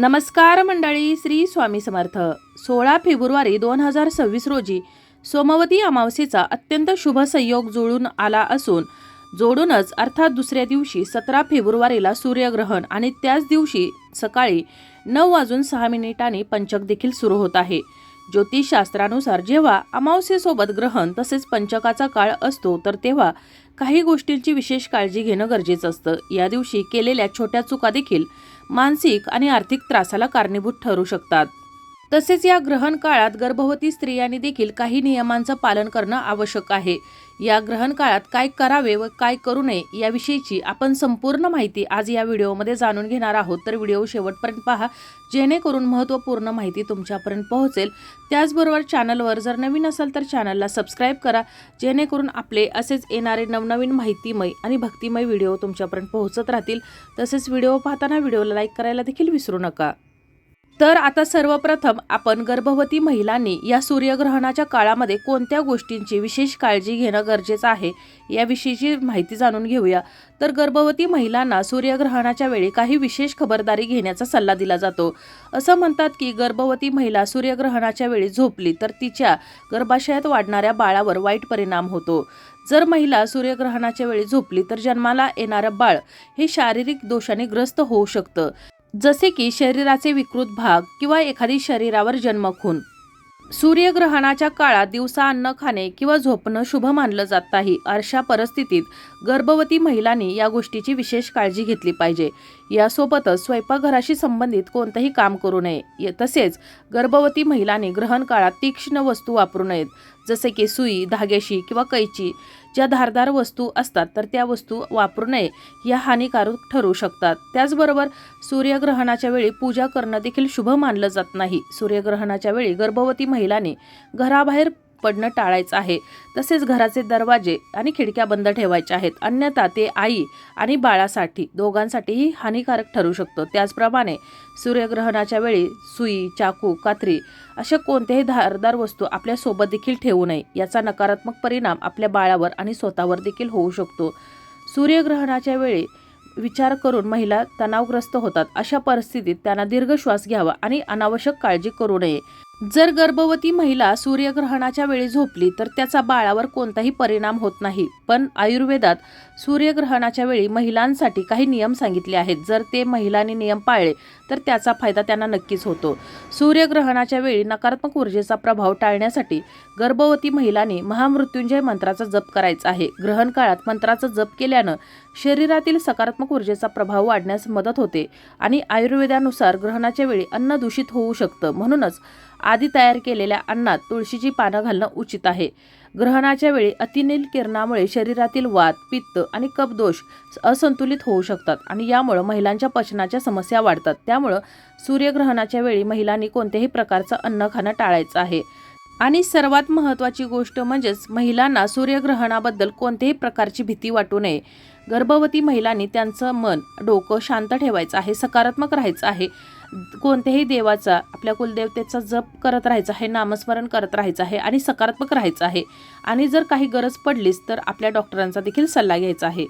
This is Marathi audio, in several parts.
नमस्कार मंडळी श्री स्वामी समर्थ. सोळा फेब्रुवारी दोन हजार सव्वीस रोजी सोमवती अमावस्येचा अत्यंत शुभ संयोग जुळून आला असून जोडूनच अर्थात दुसऱ्या दिवशी सतरा फेब्रुवारीला सूर्यग्रहण आणि त्याच दिवशी सकाळी नऊ वाजून सहा मिनिटांनी पंचक देखील सुरू होत आहे. ज्योतिषशास्त्रानुसार जेव्हा अमावस्येसोबत ग्रहण तसेच पंचकाचा काळ असतो तर तेव्हा काही गोष्टींची विशेष काळजी घेणं गरजेचं असतं. या दिवशी केलेल्या छोट्या चुका देखील मानसिक आणि आर्थिक त्रासाला कारणीभूत ठरू शकतात. तसेच या ग्रहण काळात गर्भवती स्त्रियांनी देखील काही नियमांचं पालन करणं आवश्यक आहे. या ग्रहण काळात काय करावे व काय करू नये याविषयीची आपण संपूर्ण माहिती आज या व्हिडिओमध्ये जाणून घेणार आहोत. तर व्हिडिओ शेवटपर्यंत पहा. जेणेकरून महत्त्वपूर्ण माहिती तुमच्यापर्यंत पोहोचेल. त्याचबरोबर चॅनलवर जर नवीन असाल तर चॅनलला सबस्क्राईब करा. जेणेकरून आपले असेच येणारे नवनवीन माहितीमय आणि भक्तिमय व्हिडिओ तुमच्यापर्यंत पोहोचत राहतील. तसेच व्हिडिओ पाहताना व्हिडिओला लाईक करायला देखील विसरू नका. तर आता सर्वप्रथम आपण गर्भवती महिलांनी या सूर्यग्रहणाच्या काळामध्ये कोणत्या गोष्टींची विशेष काळजी घेणं गरजेचं आहे याविषयीची माहिती जाणून घेऊया. तर गर्भवती महिलांना सूर्यग्रहणाच्या वेळी काही विशेष खबरदारी घेण्याचा सल्ला दिला जातो. असं म्हणतात की गर्भवती महिला सूर्यग्रहणाच्या वेळी झोपली तर तिच्या गर्भाशयात वाढणाऱ्या बाळावर वाईट परिणाम होतो. जर महिला सूर्यग्रहणाच्या वेळी झोपली तर जन्माला येणारं बाळ हे शारीरिक दोषाने ग्रस्त होऊ शकतं. जसे की शरीराचे विकृत भाग किंवा एखादी शरीरावर जन्मखून सूर्यग्रहणाच्या काळात दिवसा अन्न खाणे किंवा झोपणं शुभ मानलं जात नाही. अशा परिस्थितीत गर्भवती महिलांनी या गोष्टीची विशेष काळजी घेतली पाहिजे. यासोबतच स्वयंपाकघराशी संबंधित कोणतंही काम करू नये. य- तसेच गर्भवती महिलांनी ग्रहण काळात तीक्ष्ण वस्तू वापरू नयेत. जसे की सुई धाग्याशी किंवा कैची ज्या धारदार वस्तू असतात तर त्या वस्तू वापरू नये. या हानिकारक ठरू शकतात. त्याचबरोबर सूर्यग्रहणाच्या वेळी पूजा करणं देखील शुभ मानलं जात नाही. सूर्यग्रहणाच्या वेळी गर्भवती महिलांनी घराबाहेर पडणं टाळायचं आहे. तसेच घराचे दरवाजे आणि खिडक्या बंद ठेवायच्या आहेत. अन्यथा ते आई आणि बाळासाठी दोघांसाठीही हानिकारक ठरू शकतो. त्याचप्रमाणे सूर्यग्रहणाच्या वेळी सुई चाकू कात्री अशा कोणत्याही धारदार वस्तू आपल्यासोबत देखील ठेवू नये. याचा नकारात्मक परिणाम आपल्या बाळावर आणि स्वतःवर देखील होऊ शकतो. सूर्यग्रहणाच्या वेळी विचार करून महिला तणावग्रस्त होतात. अशा परिस्थितीत त्यांना दीर्घ श्वास घ्यावा आणि अनावश्यक काळजी करू नये. जर गर्भवती महिला सूर्यग्रहणाच्या वेळी झोपली तर त्याचा बाळावर कोणताही परिणाम होत नाही. पण आयुर्वेदात सूर्यग्रहणाच्या वेळी महिलांसाठी काही नियम सांगितले आहेत. जर ते महिलांनी नियम पाळले तर त्याचा फायदा त्यांना नक्कीच होतो. सूर्यग्रहणाच्या वेळी नकारात्मक ऊर्जेचा प्रभाव टाळण्यासाठी गर्भवती महिलांनी महामृत्युंजय मंत्राचा जप करायचा आहे. ग्रहण काळात मंत्राचा जप केल्यानं शरीरातील सकारात्मक ऊर्जेचा प्रभाव वाढण्यास मदत होते आणि आयुर्वेदानुसार ग्रहणाच्या वेळी अन्न दूषित होऊ शकतं. म्हणूनच आधी तयार केलेल्या अन्नात तुळशीची पानं घालणं उचित आहे. ग्रहणाच्या वेळी अतिनील किरणामुळे शरीरातील वात पित्त आणि कपदोष असंतुलित होऊ शकतात आणि यामुळं महिलांच्या पचनाच्या समस्या वाढतात. त्यामुळं सूर्यग्रहणाच्या वेळी महिलांनी कोणत्याही प्रकारचं अन्न खाणं टाळायचं आहे. आणि सर्वात महत्त्वाची गोष्ट म्हणजेच महिलांना सूर्यग्रहणाबद्दल कोणत्याही प्रकारची भीती वाटू नये. गर्भवती महिलांनी त्यांचं मन डोकं शांत ठेवायचं आहे सकारात्मक राहायचं आहे. कोणत्याही देवाचा आपल्या कुलदेवतेचा जप करत राहायचा आहे नामस्मरण करत राहायचं आहे आणि सकारात्मक राहायचं आहे. आणि जर काही गरज पडलीच तर आपल्या डॉक्टरांचा देखील सल्ला घ्यायचा आहे.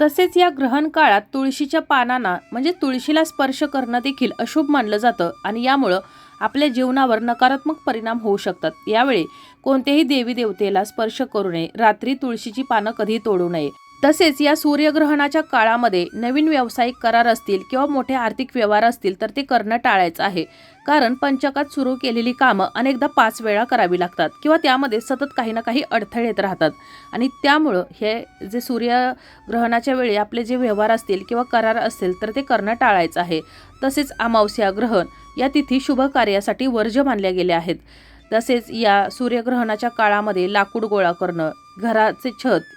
तसेच या ग्रहण काळात तुळशीच्या पानांना म्हणजे तुळशीला स्पर्श करणं देखील अशुभ मानलं जातं आणि यामुळं आपल्या जीवनावर नकारात्मक परिणाम होऊ शकतात. यावेळी कोणत्याही देवी देवतेला स्पर्श करू नये. रात्री तुळशीची पानं कधी तोडू नये. तसेच या सूर्यग्रहणाच्या काळामध्ये नवीन व्यावसायिक करार असतील किंवा मोठे आर्थिक व्यवहार असतील तर ते करणं टाळायचं आहे. कारण पंचकात सुरू केलेली कामं अनेकदा पाच वेळा करावी लागतात किंवा त्यामध्ये सतत काही ना काही अडथळे येत राहतात. आणि त्यामुळं हे जे सूर्यग्रहणाच्या वेळी आपले जे व्यवहार असतील किंवा करार असतील तर ते करणं टाळायचं आहे. तसेच अमावस्या ग्रहण या तिथी शुभ कार्यासाठी वर्ज्य मानल्या गेल्या आहेत. तसेच या सूर्यग्रहणाच्या काळामध्ये लाकूड गोळा करणं घराचे छत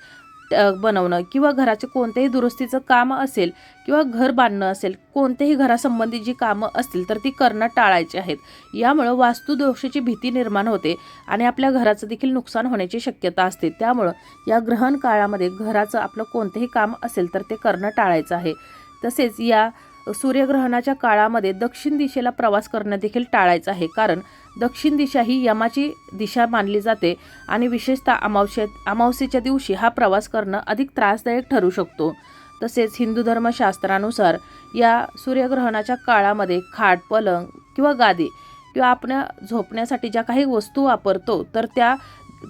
बनवणं किंवा घराचे कोणतेही दुरुस्तीचं काम असेल किंवा घर बांधणं असेल कोणतेही घरासंबंधी जी कामं असतील तर ती करणं टाळायची आहेत. यामुळं वास्तुदोषाची भीती निर्माण होते आणि आपल्या घराचं देखील नुकसान होण्याची शक्यता असते. त्यामुळं या ग्रहण काळामध्ये घराचं आपलं कोणतेही काम असेल तर ते करणं टाळायचं आहे. तसेच या सूर्यग्रहणाच्या काळामध्ये दक्षिण दिशेला प्रवास करणं देखील टाळायचं आहे. कारण दक्षिण दिशा ही यमाची दिशा मानली जाते आणि विशेषतः अमावस्या अमावस्येच्या दिवशी हा प्रवास करणं अधिक त्रासदायक ठरू शकतो. तसेच हिंदू धर्मशास्त्रानुसार या सूर्यग्रहणाच्या काळामध्ये खाट पलंग किंवा गादी किंवा आपण झोपण्यासाठी ज्या काही वस्तू वापरतो तर त्या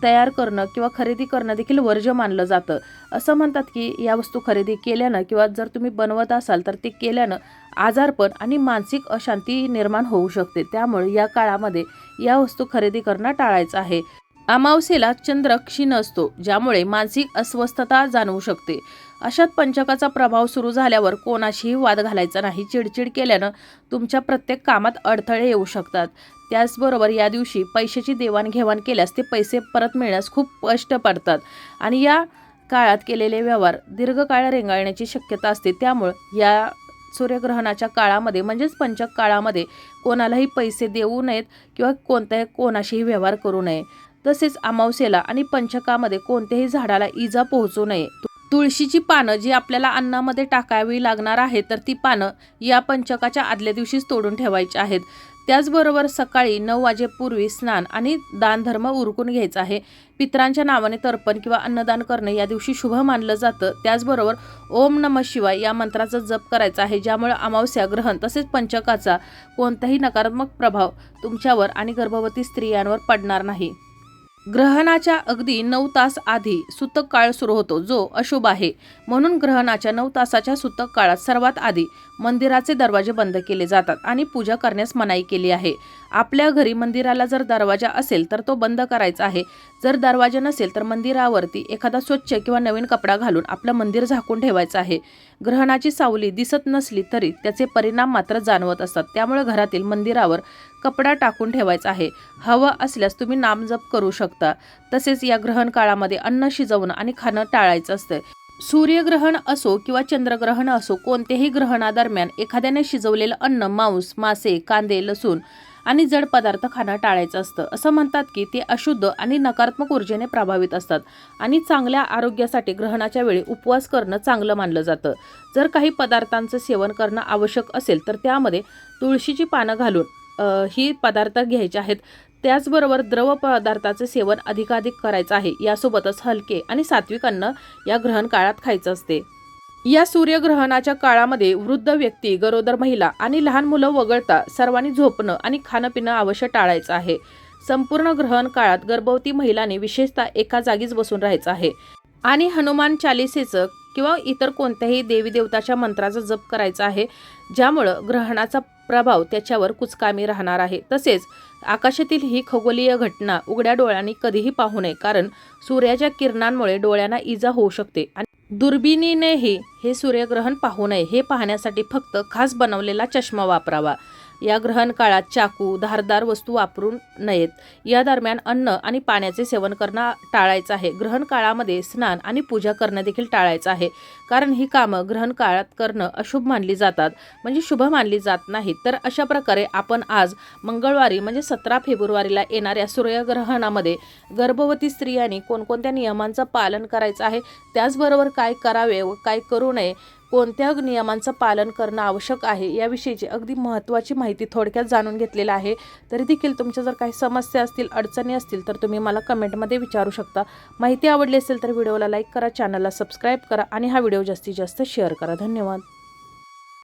तयार करणं किंवा खरेदी करणं देखील वर्ज्य मानलं जातं. असं म्हणतात की या वस्तू खरेदी केल्यानं किंवा जर तुम्ही बनवत असाल तर ते केल्यानं आजारपण आणि मानसिक अशांती निर्माण होऊ शकते. त्यामुळे या काळामध्ये या वस्तू खरेदी करणं टाळायचं आहे. अमावस्येला चंद्र क्षीण असतो ज्यामुळे मानसिक अस्वस्थता जाणवू शकते. अशात पंचकाचा प्रभाव सुरू झाल्यावर कोणाशीही वाद घालायचा नाही. चिडचिड केल्यानं तुमच्या प्रत्येक कामात अडथळे येऊ शकतात. त्याचबरोबर या दिवशी पैशाची देवाणघेवाण केल्यास ते पैसे परत मिळण्यास खूप कष्ट पडतात. आणि या काळात केलेले व्यवहार दीर्घकाळ रेंगाळण्याची शक्यता असते. त्यामुळं या सूर्यग्रहणाच्या काळामध्ये म्हणजेच पंचक काळामध्ये कोणालाही पैसे देऊ नयेत किंवा कोणत्याही कोणाशीही व्यवहार करू नये. तसेच अमावस्येला आणि पंचकामध्ये कोणत्याही झाडाला इजा पोहोचू नये. तुळशीची पानं जी आपल्याला अन्नामध्ये टाकावी लागणार आहे तर ती पानं या पंचकाच्या आदल्या दिवशीच तोडून ठेवायची आहेत. त्याचबरोबर सकाळी नऊ वाजेपूर्वी स्नान आणि दानधर्म उरकून घ्यायचा आहे. पित्रांच्या नावाने तर्पण किंवा अन्नदान करणे या दिवशी शुभ मानलं जातं. त्याचबरोबर ओम नम शिवाय या मंत्राचा जप करायचा आहे ज्यामुळे अमावस्या ग्रहण तसेच पंचकाचा कोणताही नकारात्मक प्रभाव तुमच्यावर आणि गर्भवती स्त्रियांवर पडणार नाही. ग्रहणाच्या अगदी नऊ तास आधी सुतक काळ सुरू होतो जो अशुभ आहे. म्हणून ग्रहणाच्या नऊ तासाच्या सुतक काळात सर्वात आधी मंदिराचे दरवाजे बंद केले जातात आणि पूजा करण्यास मनाई केली आहे. आपल्या घरी मंदिराला जर दरवाजा असेल तर तो बंद करायचा आहे. जर दरवाजा नसेल तर मंदिरावरती एखादा स्वच्छ किंवा नवीन कपडा घालून आपलं मंदिर झाकून ठेवायचं आहे. ग्रहणाची सावली दिसत नसली तरी त्याचे परिणाम मात्र जाणवत असतात. त्यामुळे घरातील मंदिरावर कपडा टाकून ठेवायचा आहे. हवं असल्यास तुम्ही नामजप करू शकता. तसेच या ग्रहण काळामध्ये अन्न शिजवणं आणि खाणं टाळायचं असतं. सूर्यग्रहण असो किंवा चंद्रग्रहण असो कोणत्याही ग्रहणादरम्यान एखाद्याने शिजवलेलं अन्न मांस मासे कांदे लसूण आणि जड पदार्थ खाणं टाळायचं असतं. असं म्हणतात की ते अशुद्ध आणि नकारात्मक ऊर्जेने प्रभावित असतात आणि चांगल्या आरोग्यासाठी ग्रहणाच्या वेळी उपवास करणं चांगलं मानलं जातं. जर काही पदार्थांचं सेवन करणं आवश्यक असेल तर त्यामध्ये तुळशीची पानं घालून ही पदार्थ घ्यायचे आहेत. त्याचबरोबर द्रव पदार्थाचे सेवन अधिकाधिक करायचं आहे. यासोबतच हलके आणि सात्विक अन्न या ग्रहण काळात खायचं असते. या सूर्यग्रहणाच्या काळामध्ये वृद्ध व्यक्ती गरोदर महिला आणि लहान मुलं वगळता सर्वांनी झोपणं आणि खाणं पिणं अवश्य टाळायचं आहे. संपूर्ण ग्रहण काळात गर्भवती महिलांनी विशेषतः एका जागीच बसून राहायचं आहे. आणि हनुमान चालिसेचं किंवा इतर कोणत्याही देवी देवताच्या मंत्राचा जप करायचा आहे ज्यामुळं ग्रहणाचा प्रभाव त्याच्यावर कुचकामी राहणार आहे. तसेच आकाशातील ही खगोलीय घटना उघड्या डोळ्यांनी कधीही पाहू नये कारण सूर्याच्या किरणांमुळे डोळ्यांना इजा होऊ शकते. आणि दुर्बिणीनेही हे सूर्यग्रहण पाहू नये. हे पाहण्यासाठी फक्त खास बनवलेला चष्मा वापरावा. या ग्रहण काळात चाकू धारदार वस्तू वापरू नयेत. या दरम्यान अन्न आणि पाण्याचे सेवन करणं टाळायचं आहे. ग्रहण काळामध्ये स्नान आणि पूजा करणं देखील टाळायचं आहे. कारण ही कामं ग्रहण काळात करणं अशुभ मानली जातात. म्हणजे शुभ मानली जात नाहीत. तर अशा प्रकारे आपण आज मंगळवारी म्हणजे सतरा फेब्रुवारीला येणाऱ्या सूर्यग्रहणामध्ये गर्भवती स्त्रियांनी कोणकोणत्या नियमांचं पालन करायचं आहे? त्याचबरोबर काय करावे व काय करू करू नये. कोणत्या नियमांचं पालन करणं आवश्यक आहे याविषयीची अगदी महत्त्वाची माहिती थोडक्यात जाणून घेतलेलं आहे. तरी देखील तुमच्या जर काही समस्या असतील अडचणी असतील तर तुम्ही मला कमेंटमध्ये विचारू शकता. माहिती आवडली असेल तर व्हिडिओला लाईक करा चॅनलला सबस्क्राईब करा आणि हा व्हिडिओ जास्तीत जास्त शेअर करा. धन्यवाद.